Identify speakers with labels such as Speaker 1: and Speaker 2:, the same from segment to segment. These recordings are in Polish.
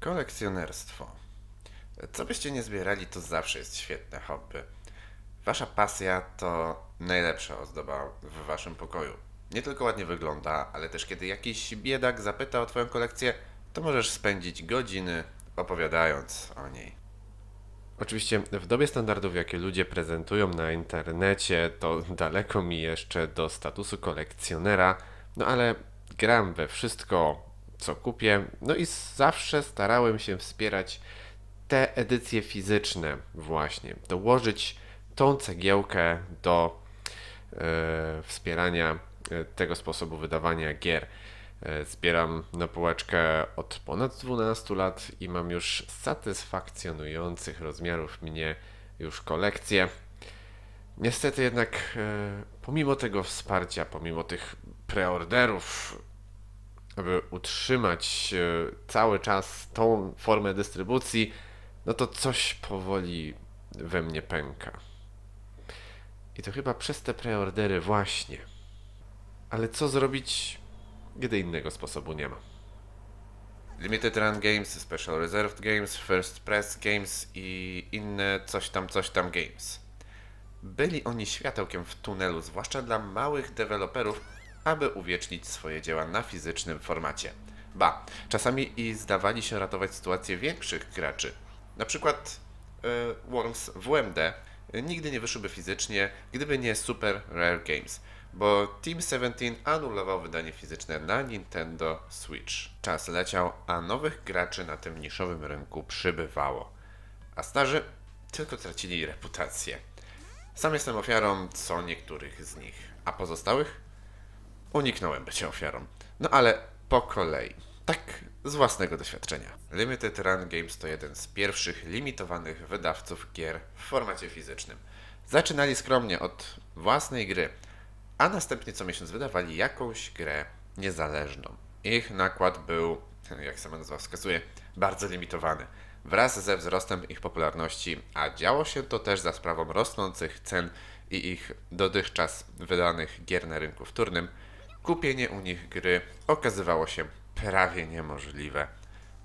Speaker 1: Kolekcjonerstwo. Co byście nie zbierali, to zawsze jest świetne hobby. Wasza pasja to najlepsza ozdoba w waszym pokoju. Nie tylko ładnie wygląda, ale też kiedy jakiś biedak zapyta o twoją kolekcję, to możesz spędzić godziny opowiadając o niej. Oczywiście w dobie standardów, jakie ludzie prezentują na internecie, to daleko mi jeszcze do statusu kolekcjonera, no ale gram we wszystko, co kupię, no i zawsze starałem się wspierać te edycje fizyczne właśnie, dołożyć tą cegiełkę do e, wspierania e, tego sposobu wydawania gier. E, Zbieram na półeczkę od ponad 12 lat i mam już satysfakcjonujących rozmiarów mnie już kolekcję. Niestety jednak pomimo tego wsparcia, pomimo tych preorderów, aby utrzymać e, cały czas tą formę dystrybucji, no to coś powoli we mnie pęka. I to chyba przez te preordery właśnie. Ale co zrobić, gdy innego sposobu nie ma? Limited Run Games, Special Reserved Games, First Press Games i inne coś tam, coś tam games. Byli oni światełkiem w tunelu, zwłaszcza dla małych deweloperów, aby uwiecznić swoje dzieła na fizycznym formacie. Ba, czasami i zdawali się ratować sytuację większych graczy. Na przykład e, Worms WMD nigdy nie wyszłyby fizycznie, gdyby nie Super Rare Games, bo Team 17 anulował wydanie fizyczne na Nintendo Switch. Czas leciał, a nowych graczy na tym niszowym rynku przybywało, a starzy tylko tracili reputację. Sam jestem ofiarą co niektórych z nich, a pozostałych uniknąłem bycia ofiarą. No ale po kolei. Tak z własnego doświadczenia. Limited Run Games to jeden z pierwszych limitowanych wydawców gier w formacie fizycznym. Zaczynali skromnie od własnej gry, a następnie co miesiąc wydawali jakąś grę niezależną. Ich nakład był, jak sama nazwa wskazuje, bardzo limitowany. Wraz ze wzrostem ich popularności, a działo się to też za sprawą rosnących cen i ich dotychczas wydanych gier na rynku wtórnym, kupienie u nich gry okazywało się prawie niemożliwe.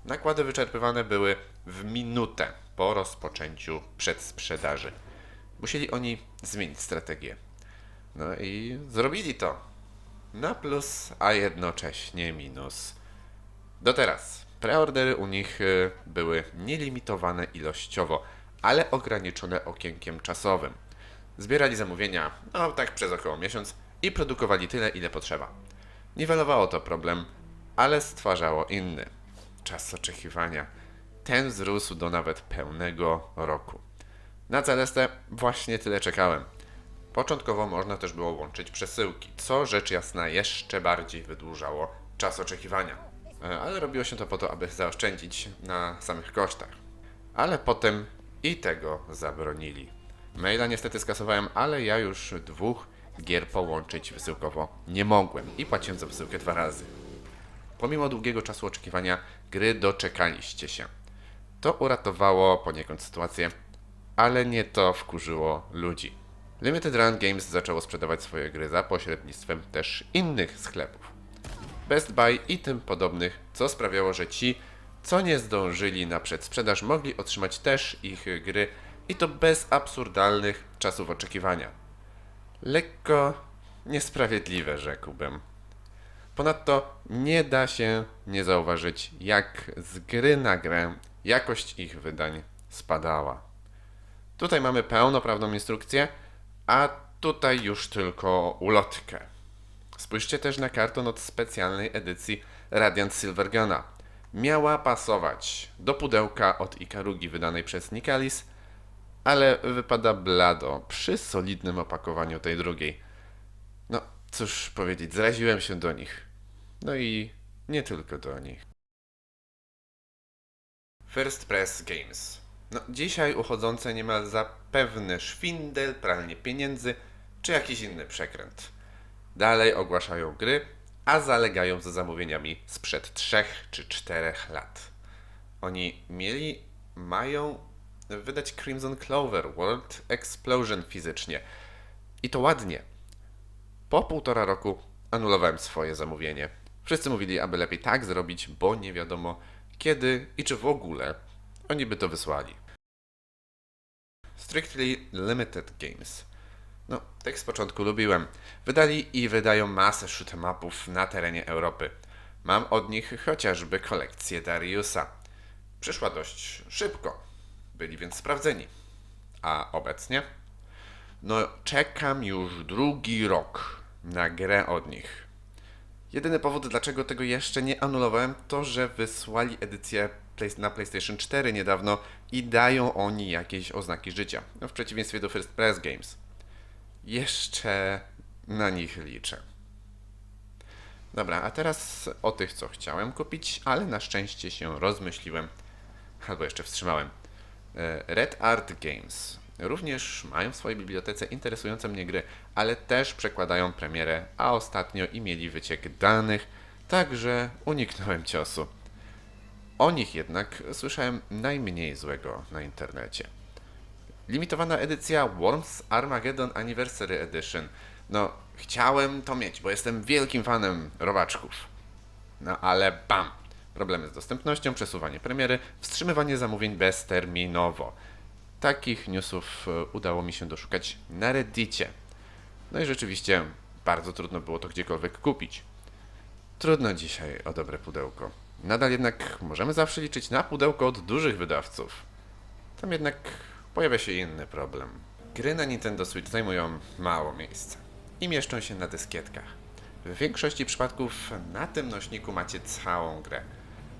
Speaker 1: Nakłady wyczerpywane były w minutę po rozpoczęciu przedsprzedaży. Musieli oni zmienić strategię. No i zrobili to. Na plus, a jednocześnie minus. Do teraz preordery u nich y, były nielimitowane ilościowo, ale ograniczone okienkiem czasowym. Zbierali zamówienia, no tak przez około miesiąc i produkowali tyle, ile potrzeba. Niwelowało to problem, ale stwarzało inny. Czas oczekiwania. Ten wzrósł do nawet pełnego roku. Na Celestę właśnie tyle czekałem. Początkowo można też było łączyć przesyłki, co rzecz jasna jeszcze bardziej wydłużało czas oczekiwania. E, Ale robiło się to po to, aby zaoszczędzić na samych kosztach. Ale potem i tego zabronili. Maila niestety skasowałem, ale ja już dwóch gier połączyć wysyłkowo nie mogłem i płaciłem za wysyłkę dwa razy. Pomimo długiego czasu oczekiwania, gry doczekaliście się. To uratowało poniekąd sytuację, ale nie to wkurzyło ludzi. Limited Run Games zaczęło sprzedawać swoje gry za pośrednictwem też innych sklepów. Best Buy i tym podobnych, co sprawiało, że ci, co nie zdążyli na przedsprzedaż, mogli otrzymać też ich gry i to bez absurdalnych czasów oczekiwania. Lekko niesprawiedliwe, rzekłbym. Ponadto nie da się nie zauważyć, jak z gry na grę jakość ich wydań spadała. Tutaj mamy pełnoprawną instrukcję, a tutaj już tylko ulotkę. Spójrzcie też na karton od specjalnej edycji Radiant Silverguna. Miała pasować do pudełka od Ikarugi wydanej przez Nikalis, ale wypada blado przy solidnym opakowaniu tej drugiej. No, cóż powiedzieć, zraziłem się do nich. No i nie tylko do nich. First Press Games. No, dzisiaj uchodzące niemal za pewny szwindel, pranie pieniędzy czy jakiś inny przekręt. Dalej ogłaszają gry, a zalegają za zamówieniami sprzed 3 czy 4 lat. Oni mieli, mają wydać Crimson Clover World Explosion fizycznie. I to ładnie. Po półtora roku anulowałem swoje zamówienie. Wszyscy mówili, aby lepiej tak zrobić, bo nie wiadomo, kiedy i czy w ogóle oni by to wysłali. Strictly Limited Games. No, tak z początku lubiłem. Wydali i wydają masę shoot'em-upów na terenie Europy. Mam od nich chociażby kolekcję Dariusa. Przyszła dość szybko. Byli więc sprawdzeni. A obecnie? No, czekam już drugi rok na grę od nich. Jedyny powód, dlaczego tego jeszcze nie anulowałem, to że wysłali edycję na PlayStation 4 niedawno i dają oni jakieś oznaki życia. No, w przeciwieństwie do First Press Games. Jeszcze na nich liczę. Dobra, a teraz o tych, co chciałem kupić, ale na szczęście się rozmyśliłem, albo jeszcze wstrzymałem. E, Red Art Games również mają w swojej bibliotece interesujące mnie gry, ale też przekładają premierę, a ostatnio i mieli wyciek danych, także uniknąłem ciosu. O nich jednak słyszałem najmniej złego na internecie. Limitowana edycja Worms Armageddon Anniversary Edition. No, chciałem to mieć, bo jestem wielkim fanem robaczków. No ale bam! Problemy z dostępnością, przesuwanie premiery, wstrzymywanie zamówień bezterminowo. Takich newsów e, udało mi się doszukać na Reddicie. No i rzeczywiście bardzo trudno było to gdziekolwiek kupić. Trudno dzisiaj o dobre pudełko. Nadal jednak możemy zawsze liczyć na pudełko od dużych wydawców. Tam jednak pojawia się inny problem. Gry na Nintendo Switch zajmują mało miejsca i mieszczą się na dyskietkach. W większości przypadków na tym nośniku macie całą grę.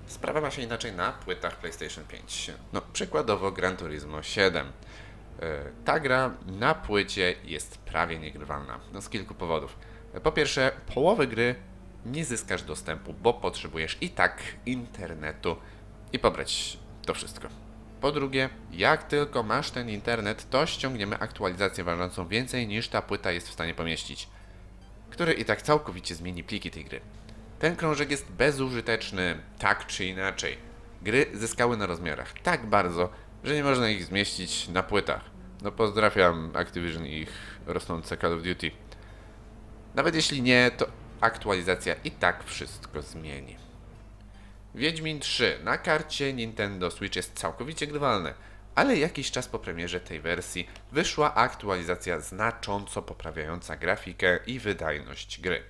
Speaker 1: Sprawa ma się inaczej na płytach PlayStation 5. No, przykładowo Gran Turismo 7. E, Ta gra na płycie jest prawie niegrywalna. No, z kilku powodów. Po pierwsze, połowy gry nie zyskasz dostępu, bo potrzebujesz i tak internetu i pobrać to wszystko. Po drugie, jak tylko masz ten internet, to ściągniemy aktualizację ważącą więcej niż ta płyta jest w stanie pomieścić, który i tak całkowicie zmieni pliki tej gry. Ten krążek jest bezużyteczny, tak czy inaczej. Gry zyskały na rozmiarach tak bardzo, że nie można ich zmieścić na płytach. No pozdrawiam Activision i ich rosnące Call of Duty. Nawet jeśli nie, to aktualizacja i tak wszystko zmieni. Wiedźmin 3 na karcie Nintendo Switch jest całkowicie grywalny, ale jakiś czas po premierze tej wersji wyszła aktualizacja znacząco poprawiająca grafikę i wydajność gry.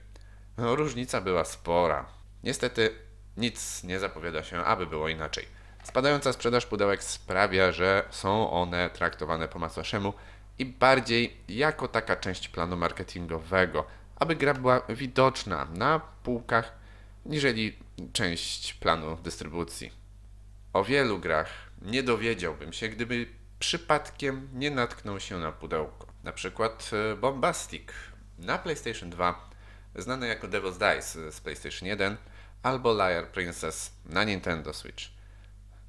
Speaker 1: No, różnica była spora. Niestety nic nie zapowiada się, aby było inaczej. Spadająca sprzedaż pudełek sprawia, że są one traktowane po macoszemu i bardziej jako taka część planu marketingowego, aby gra była widoczna na półkach, niżeli część planu dystrybucji. O wielu grach nie dowiedziałbym się, gdyby przypadkiem nie natknął się na pudełko. Na przykład e, Bombastic na PlayStation 2, znane jako Devil's Dice z PlayStation 1, albo Liar Princess na Nintendo Switch.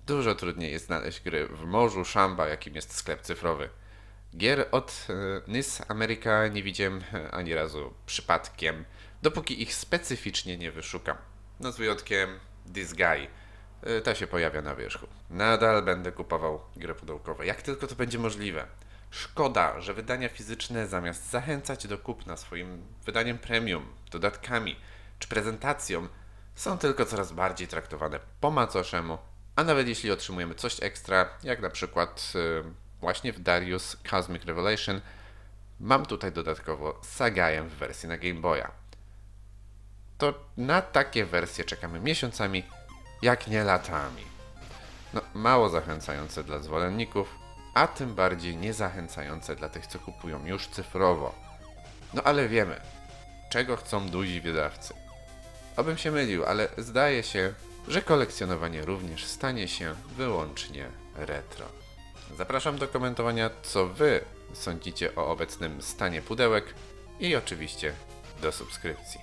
Speaker 1: Dużo trudniej jest znaleźć gry w morzu szamba, jakim jest sklep cyfrowy. Gier od e, NIS America nie widziałem e, ani razu przypadkiem, dopóki ich specyficznie nie wyszukam. No z wyjątkiem This Guy. E, Ta się pojawia na wierzchu. Nadal będę kupował gry pudełkowe, jak tylko to będzie możliwe. Szkoda, że wydania fizyczne zamiast zachęcać do kupna swoim wydaniem premium, dodatkami czy prezentacją, są tylko coraz bardziej traktowane po macoszemu, a nawet jeśli otrzymujemy coś ekstra, jak na przykład y, właśnie w Darius Cosmic Revelation, mam tutaj dodatkowo Sagajem w wersji na Game Boya. To na takie wersje czekamy miesiącami, jak nie latami. No, mało zachęcające dla zwolenników, a tym bardziej niezachęcające dla tych, co kupują już cyfrowo. No ale wiemy, czego chcą duzi wydawcy. Obym się mylił, ale zdaje się, że kolekcjonowanie również stanie się wyłącznie retro. Zapraszam do komentowania, co Wy sądzicie o obecnym stanie pudełek i oczywiście do subskrypcji.